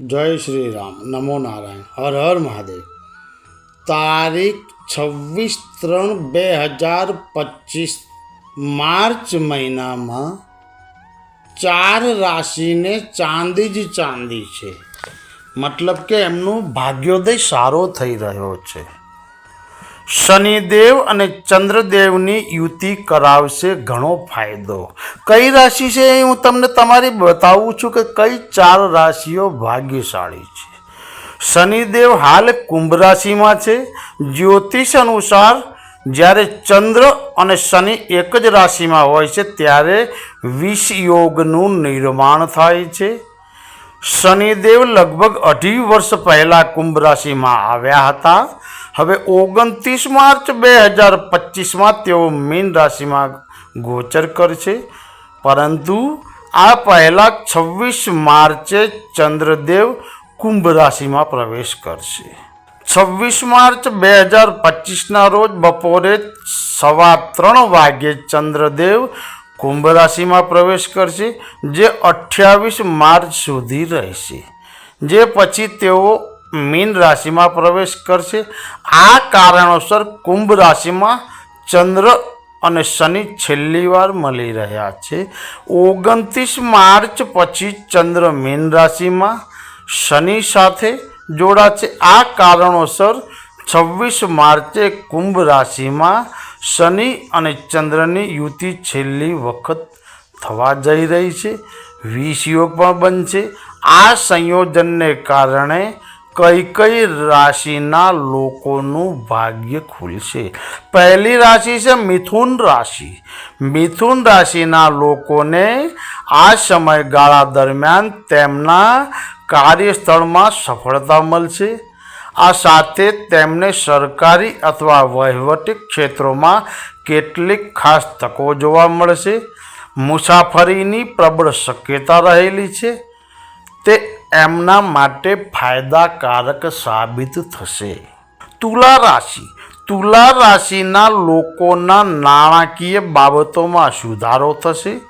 જય શ્રી રામ નમો નારાયણ, હર હર મહાદેવ. તારીખ છવ્વીસ ત્રણ બે હજાર પચીસ માર્ચ મહિનામાં ચાર રાશિને ચાંદી જ ચાંદી છે. મતલબ કે એમનું ભાગ્યોદય સારો થઈ રહ્યો છે. શનિદેવ અને ચંદ્રદેવની યુતિ કરાવશે ઘણો ફાયદો. કઈ રાશિ છે એ હું તમને તમારી બતાવું છું કે કઈ ચાર રાશિઓ ભાગ્યશાળી છે. શનિદેવ હાલ કુંભ રાશિમાં છે. જ્યોતિષ અનુસાર જ્યારે ચંદ્ર અને શનિ એક જ રાશિમાં હોય છે, ત્યારે વિષ યોગનું નિર્માણ થાય છે. શનિદેવ લગભગ અઢી વર્ષ પહેલાં કુંભ રાશિમાં આવ્યા હતા. હવે ઓગણત્રીસ માર્ચ બે હજાર પચીસમાં તેઓ મીન રાશિમાં ગોચર કરશે. પરંતુ આ પહેલાં છવ્વીસ માર્ચે ચંદ્રદેવ કુંભ રાશિમાં પ્રવેશ કરશે. છવ્વીસ માર્ચ બે હજાર પચીસના રોજ બપોરે સવા ત્રણ વાગ્યે ચંદ્રદેવ કુંભ રાશિમાં પ્રવેશ કરશે, જે અઠ્યાવીસ માર્ચ સુધી રહેશે. જે પછી તેઓ મીન રાશિમાં પ્રવેશ કરશે. આ કારણોસર કુંભ રાશિમાં ચંદ્ર અને શનિ છેલ્લી વાર મળી રહ્યા છે. ઓગણત્રીસ માર્ચ પછી ચંદ્ર મીન રાશિમાં શનિ સાથે જોડાશે. આ કારણોસર છવ્વીસ માર્ચે કુંભ રાશિમાં શનિ અને ચંદ્રની યુતિ છેલ્લી વખત થવા જઈ રહી છે. વીસ યોગ પણ બનશે. આ સંયોજનને કારણે કઈ કઈ રાશિના લોકોનું ભાગ્ય ખુલશે? પહેલી રાશિ છે મિથુન રાશિ. મિથુન રાશિના લોકોને આ સમયગાળા દરમિયાન તેમના કાર્યસ્થળમાં સફળતા મળશે. આ સાથે તેમને સરકારી અથવા વહીવટી ક્ષેત્રોમાં કેટલીક ખાસ તકો જોવા મળશે. મુસાફરીની પ્રબળ શક્યતા રહેલી છે. તે એમના માટે ફાયદાકારક સાબિત થશે. તુલા રાશિ. તુલા રાશિના લોકોના નાણાકીય બાબતોમાં સુધારો થશે.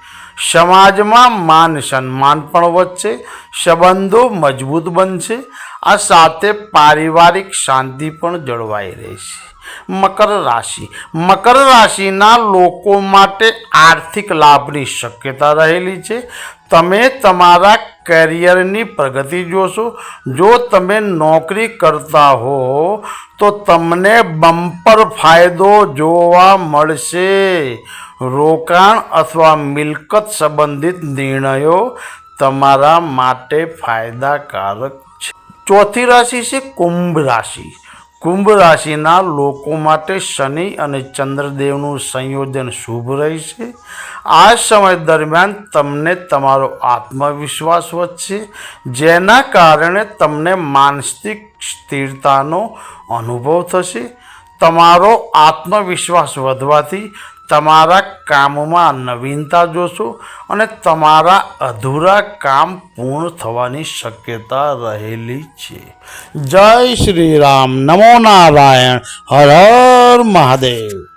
સમાજમાં માન સન્માન પણ વધશે, સંબંધો મજબૂત બનશે, આ સાથે પારિવારિક શાંતિ પણ જળવાઈ રહેશે. મકર રાશિ. મકર રાશિના લોકો માટે આર્થિક લાભની શક્યતા રહેલી છે. તમે તમારા કરિયરની પ્રગતિ જોશો. જો તમે નોકરી કરતા હો, તો તમને બમ્પર ફાયદો જોવા મળશે. રોકાણ અથવા મિલકત સંબંધિત નિર્ણયો તમારા માટે ફાયદાકારક છે. ચોથી રાશિ છે કુંભ રાશિ. કુંભ રાશિના લોકો માટે શનિ અને ચંદ્રદેવનું સંયોજન શુભ રહેશે. આ સમય દરમિયાન તમને તમારો આત્મવિશ્વાસ વધશે, જેના કારણે તમને માનસિક સ્થિરતાનો અનુભવ થશે. તમારો આત્મવિશ્વાસ વધવાથી તમારા કામમાં નવીનતા જોશો અને તમારા અધૂરા કામ પૂર્ણ થવાની શક્યતા રહેલી છે. જય શ્રી રામ. નમો નારાયણ. હર હર મહાદેવ.